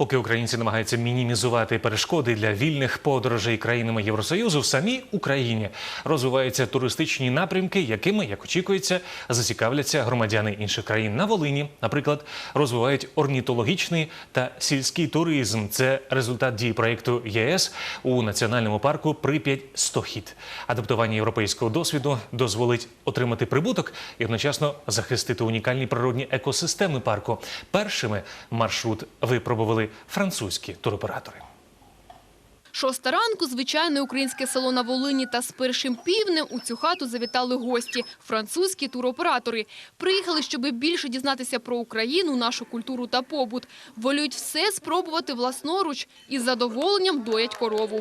Поки українці намагаються мінімізувати перешкоди для вільних подорожей країнами Євросоюзу, в самій Україні розвиваються туристичні напрямки, якими, як очікується, зацікавляться громадяни інших країн. На Волині, наприклад, розвивають орнітологічний та сільський туризм. Це результат дії проєкту ЄС у національному парку Прип'ять Стохід. Адаптування європейського досвіду дозволить отримати прибуток і одночасно захистити унікальні природні екосистеми парку. Першими маршрут випробували французькі туроператори. Шоста ранку звичайне українське село на Волині та з першим півнем у цю хату завітали гості – французькі туроператори. Приїхали, щоб більше дізнатися про Україну, нашу культуру та побут. Волюють все спробувати власноруч і з задоволенням доять корову.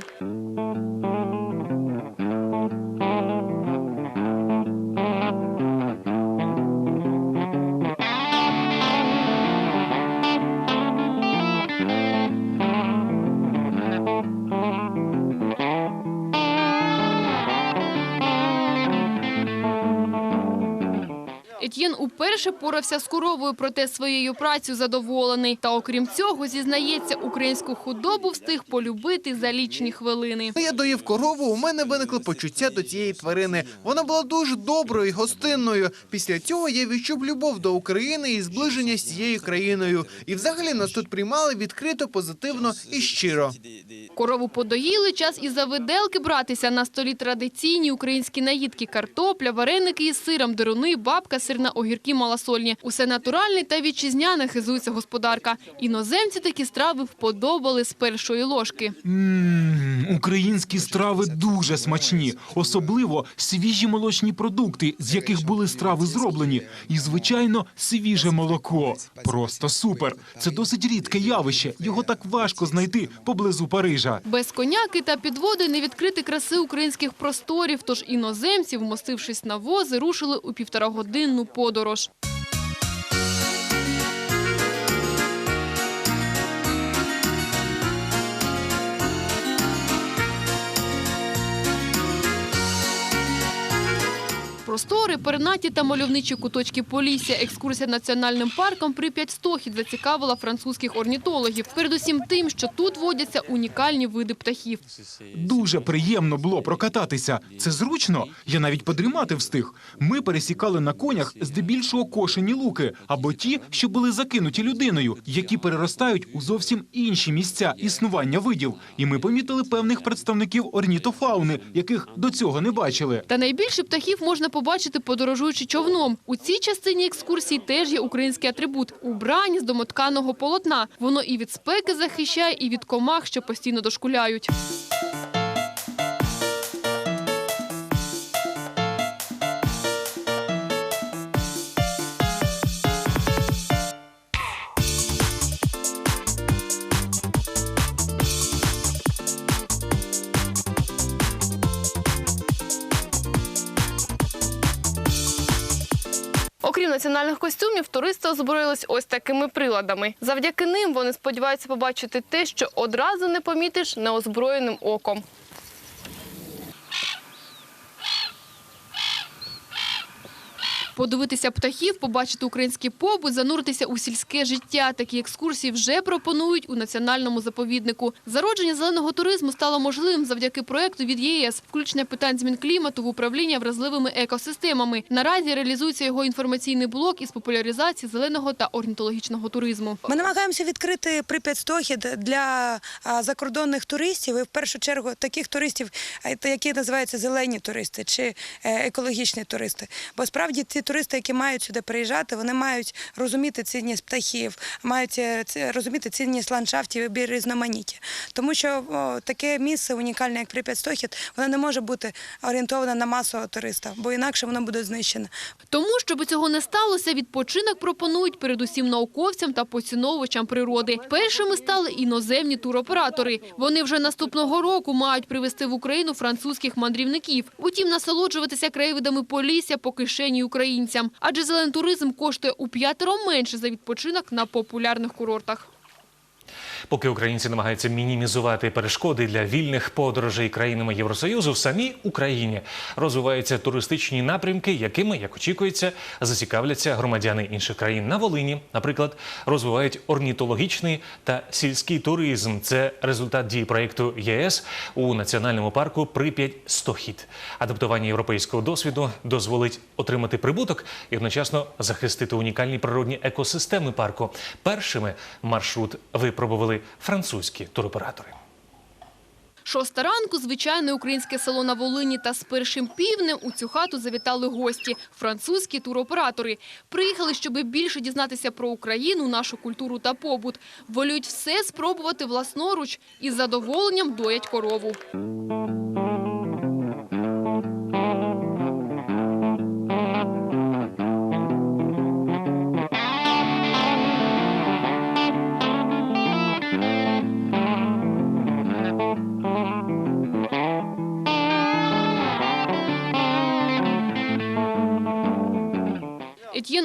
Етьєн уперше порався з коровою, проте своєю працею задоволений. Та окрім цього, зізнається, українську худобу встиг полюбити за лічні хвилини. Я доїв корову, у мене виникли почуття до цієї тварини. Вона була дуже доброю і гостинною. Після цього я відчув любов до України і зближення з цією країною. І взагалі нас тут приймали відкрито, позитивно і щиро. Корову подоїли, час і за виделки братися. На столі традиційні українські наїдки – картопля, вареники із сиром, деруни, бабка, сирна огірки малосольні. Усе натуральне та вітчизняне, хизується господарка. Іноземці такі страви вподобали з першої ложки. Українські страви дуже смачні, особливо свіжі молочні продукти, з яких були страви зроблені, і звичайно, свіже молоко. Просто супер. Це досить рідке явище. Його так важко знайти поблизу Парижа. Без коняки та підводи не відкрити краси українських просторів, тож іноземці, вмостившись на вози, рушили у півторагодинну подорож. Простори, пернаті та мальовничі куточки Полісся. Екскурсія національним парком Прип'ять Стохід зацікавила французьких орнітологів. Передусім тим, що тут водяться унікальні види птахів. Дуже приємно було прокататися. Це зручно. Я навіть подрімати встиг. Ми пересікали на конях здебільшого кошені луки або ті, що були закинуті людиною, які переростають у зовсім інші місця існування видів. І ми помітили певних представників орнітофауни, яких до цього не бачили. Та найбільше птахів можна побачити, подорожуючи човном. У цій частині екскурсії теж є український атрибут – убрання з домотканого полотна. Воно і від спеки захищає, і від комах, що постійно дошкуляють. Окрім національних костюмів, туристи озброїлись ось такими приладами. Завдяки ним вони сподіваються побачити те, що одразу не помітиш неозброєним оком. Подивитися птахів, побачити український побут, зануритися у сільське життя. Такі екскурсії вже пропонують у національному заповіднику. Зародження зеленого туризму стало можливим завдяки проекту від ЄС, включення питань змін клімату в управління вразливими екосистемами. Наразі реалізується його інформаційний блок із популяризації зеленого та орнітологічного туризму. Ми намагаємося відкрити Прип'ять Стохід для закордонних туристів і в першу чергу таких туристів, які називаються зелені туристи чи е, екологічні туристи. Бо справді ці туристи, які мають сюди приїжджати, вони мають розуміти цінність птахів, мають е, розуміти цінність ландшафтів і різноманіття. Тому що о, таке місце унікальне, як Прип'ять Стохід, воно не може бути орієнтоване на масового туриста, бо інакше воно буде знищене. Тому, щоб цього не сталося, відпочинок пропонують передусім науковцям та поціновувачам природи. Першими стали іноземні туроператори. Вони вже наступного року мають привезти в Україну французьких мандрівників. Утім, насолоджуватися краєвидами Полісся по кишені українцям. Адже зелений туризм коштує у п'ятеро менше за відпочинок на популярних курортах. Поки українці намагаються мінімізувати перешкоди для вільних подорожей країнами Євросоюзу, в самій Україні розвиваються туристичні напрямки, якими, як очікується, зацікавляться громадяни інших країн. На Волині, наприклад, розвивають орнітологічний та сільський туризм. Це результат дії проєкту ЄС у національному парку Прип'ять Стохід. Адаптування європейського досвіду дозволить отримати прибуток і одночасно захистити унікальні природні екосистеми парку. Першими маршрут випробували французькі туроператори. Шоста ранку – звичайне українське село на Волині. Та з першим півнем у цю хату завітали гості – французькі туроператори. Приїхали, щоб більше дізнатися про Україну, нашу культуру та побут. Волюють все спробувати власноруч і з задоволенням доять корову.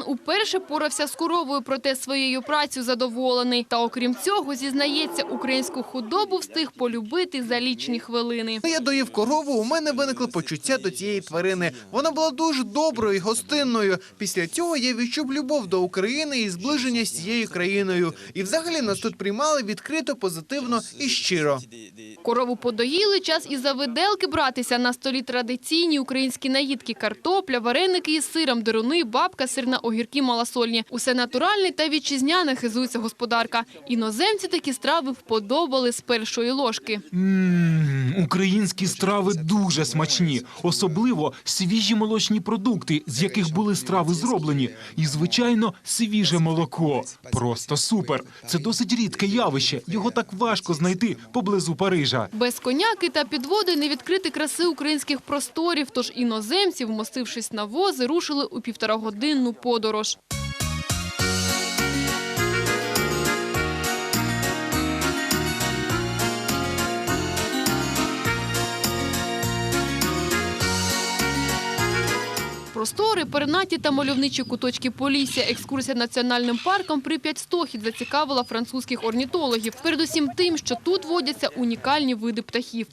Уперше порався з коровою, проте своєю працею задоволений. Та окрім цього, зізнається, українську худобу встиг полюбити за лічні хвилини. Я доїв корову, у мене виникли почуття до цієї тварини. Вона була дуже доброю і гостинною. Після цього я відчув любов до України і зближення з цією країною. І взагалі нас тут приймали відкрито, позитивно і щиро. Корову подоїли, час і за виделки братися. На столі традиційні українські наїдки – картопля, вареники із сиром, деруни, бабка, сирна, огірки, малосольні. Усе натуральне та вітчизняне, хизується господарка. Іноземці такі страви вподобали з першої ложки. Ммм, українські страви дуже смачні, особливо свіжі молочні продукти, з яких були страви зроблені. І, звичайно, свіже молоко. Просто супер. Це досить рідке явище. Його так важко знайти поблизу Парижа. Без коняки та підводи не відкрити краси українських просторів, тож іноземці, вмостившись на вози, рушили у півторагодинну подорож. Дорож. Простори, пернаті та мальовничі куточки Полісся. Екскурсія національним парком Прип'ять Стохід зацікавила французьких орнітологів. Передусім тим, що тут водяться унікальні види птахів.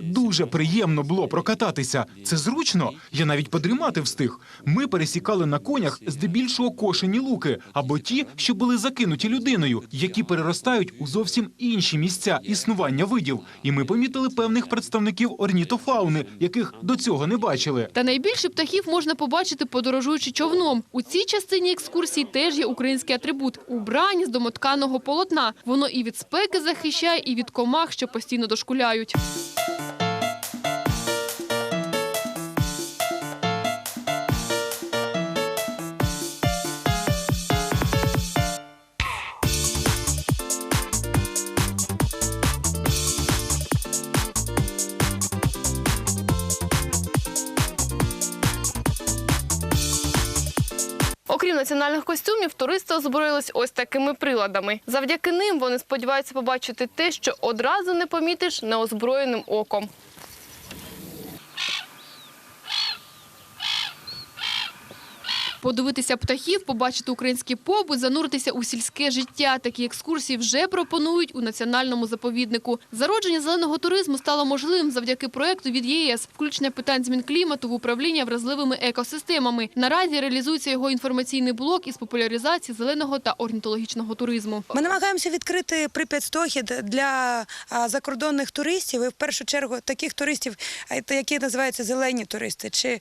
Дуже приємно було прокататися. Це зручно. Я навіть подрімати встиг. Ми пересікали на конях здебільшого кошені луки або ті, що були закинуті людиною, які переростають у зовсім інші місця існування видів. І ми помітили певних представників орнітофауни, яких до цього не бачили. Та найбільше птахів можна побачити, подорожуючи човном. У цій частині екскурсії теж є український атрибут – убрання з домотканого полотна. Воно і від спеки захищає, і від комах, що постійно дошкуляють. Окрім національних костюмів, туристи озброїлись ось такими приладами. Завдяки ним вони сподіваються побачити те, що одразу не помітиш неозброєним оком. Подивитися птахів, побачити український побут, зануритися у сільське життя. Такі екскурсії вже пропонують у національному заповіднику. Зародження зеленого туризму стало можливим завдяки проекту від ЄС, включення питань змін клімату в управління вразливими екосистемами. Наразі реалізується його інформаційний блок із популяризації зеленого та орнітологічного туризму. Ми намагаємося відкрити Прип'ять Стохід для закордонних туристів і в першу чергу таких туристів, які називаються зелені туристи чи е,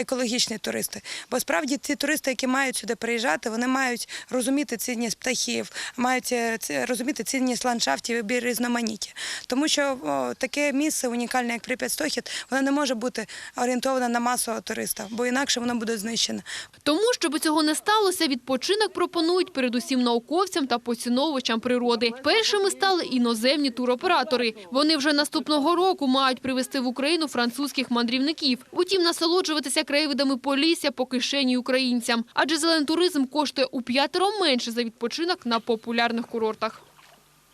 екологічні туристи. Бо справді ці туристи, які мають сюди приїжджати, вони мають розуміти цінність птахів, мають е, розуміти цінність ландшафтів і різноманіття. Тому що о, таке місце унікальне, як Прип'ять Стохід, воно не може бути орієнтоване на масового туриста, бо інакше воно буде знищене. Тому, щоб цього не сталося, відпочинок пропонують передусім науковцям та поціновувачам природи. Першими стали іноземні туроператори. Вони вже наступного року мають привезти в Україну французьких мандрівників. Утім, насолоджуватися краєвидами Полісся по кишені українцям. Адже зелений туризм коштує у п'ятеро менше за відпочинок на популярних курортах.